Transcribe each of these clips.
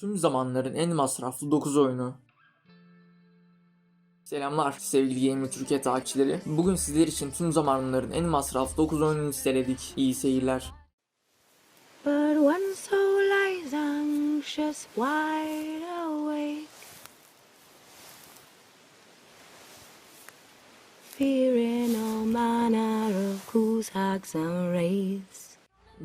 Tüm zamanların en masraflı 9 oyunu. Selamlar sevgili Gamer Türkiye takipçileri. Bugün sizler için tüm zamanların en masraflı 9 oyununu listeledik. İyi seyirler. But one soul lies anxious, wide awake, fearing all manner of kuzaks and raids.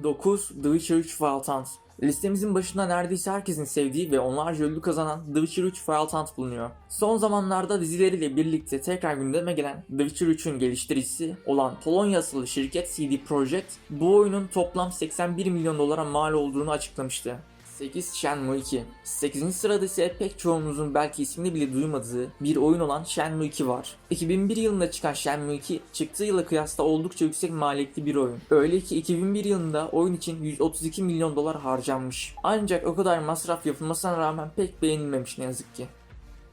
9. The Witcher 3 Wild Hunt. Listemizin başında neredeyse herkesin sevdiği ve onlarca ödül kazanan The Witcher 3 Wild Hunt bulunuyor. Son zamanlarda dizileriyle birlikte tekrar gündeme gelen The Witcher 3'ün geliştiricisi olan Polonya asıllı şirket CD Projekt bu oyunun toplam 81 milyon dolara mal olduğunu açıklamıştı. 8 Shenmue 2. 8. sırada ise pek çoğunuzun belki ismini bile duymadığı bir oyun olan Shenmue 2 var. 2001 yılında çıkan Shenmue 2 çıktığı yıla kıyasla oldukça yüksek maliyetli bir oyun. Öyle ki 2001 yılında oyun için 132 milyon dolar harcanmış. Ancak o kadar masraf yapılmasına rağmen pek beğenilmemiş ne yazık ki.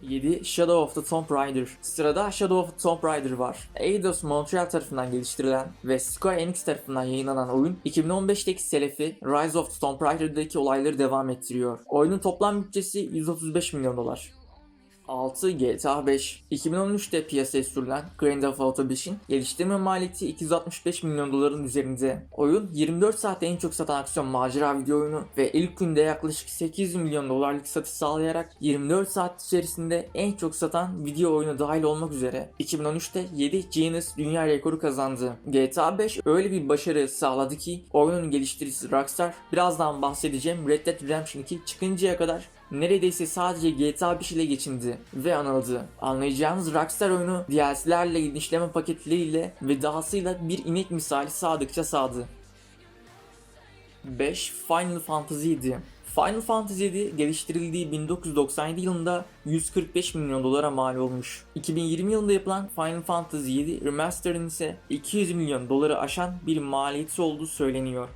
7. Shadow of the Tomb Raider. Sırada Shadow of the Tomb Raider var. Eidos Montreal tarafından geliştirilen ve Square Enix tarafından yayınlanan oyun 2015'teki selefi Rise of the Tomb Raider'daki olayları devam ettiriyor. Oyunun toplam bütçesi 135 milyon dolar. 6. GTA 5 2013'te piyasaya sürülen Grand Theft Auto 5'in geliştirme maliyeti 265 milyon doların üzerinde. Oyun 24 saatte en çok satan aksiyon macera video oyunu ve ilk günde yaklaşık 800 milyon dolarlık satış sağlayarak 24 saat içerisinde en çok satan video oyunu dahil olmak üzere 2013'te 7 Guinness dünya rekoru kazandı. GTA 5 öyle bir başarı sağladı ki oyunun geliştiricisi Rockstar birazdan bahsedeceğim Red Dead Redemption 2 çıkıncaya kadar neredeyse sadece GTA 5 ile geçindi ve anıldı. Anlayacağınız Rockstar oyunu DLC'lerle, genişleme paketleriyle ve dahasıyla bir inek misali sadıkça sağdı. 5. Final Fantasy 7 Final Fantasy 7 geliştirildiği 1997 yılında 145 milyon dolara mal olmuş. 2020 yılında yapılan Final Fantasy 7 Remaster'ın ise 200 milyon doları aşan bir maliyeti olduğu söyleniyor.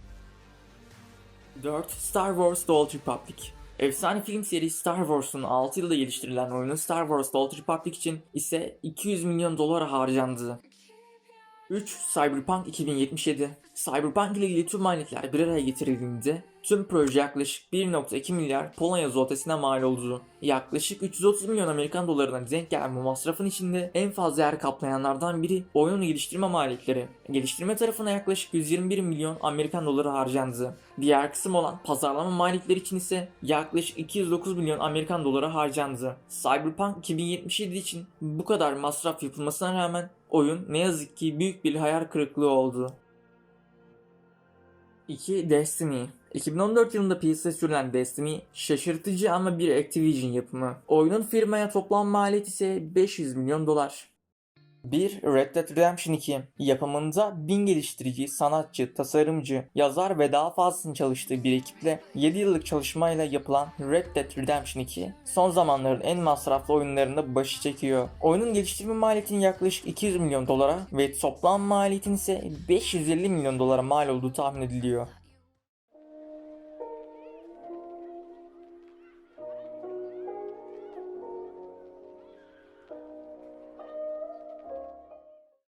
4. Star Wars The Old Republic Efsane film serisi Star Wars'un 6 yılda geliştirilen oyunu Star Wars The Old Republic için ise 200 milyon dolara harcandı. 3. Cyberpunk 2077 Cyberpunk ile ilgili tüm maliyetler bir araya getirildiğinde tüm proje yaklaşık 1.2 milyar Polonya zlotesine mal oldu. Yaklaşık 330 milyon Amerikan dolarına denk gelen bu masrafın içinde en fazla yer kaplayanlardan biri oyunu geliştirme maliyetleri. Geliştirme tarafına yaklaşık 121 milyon Amerikan doları harcandı. Diğer kısım olan pazarlama maliyetleri için ise yaklaşık 209 milyon Amerikan doları harcandı. Cyberpunk 2077 için bu kadar masraf yapılmasına rağmen oyun ne yazık ki büyük bir hayal kırıklığı oldu. 2. Destiny 2014 yılında piyasaya sürülen Destiny şaşırtıcı ama bir Activision yapımı. Oyunun firmaya toplam maliyeti ise 500 milyon dolar. 1. Red Dead Redemption 2 Yapımında bin geliştirici, sanatçı, tasarımcı, yazar ve daha fazlasının çalıştığı bir ekiple 7 yıllık çalışmayla yapılan Red Dead Redemption 2 son zamanların en masraflı oyunlarında başı çekiyor. Oyunun geliştirme maliyetinin yaklaşık 200 milyon dolara ve toplam maliyetin ise 550 milyon dolara mal olduğu tahmin ediliyor.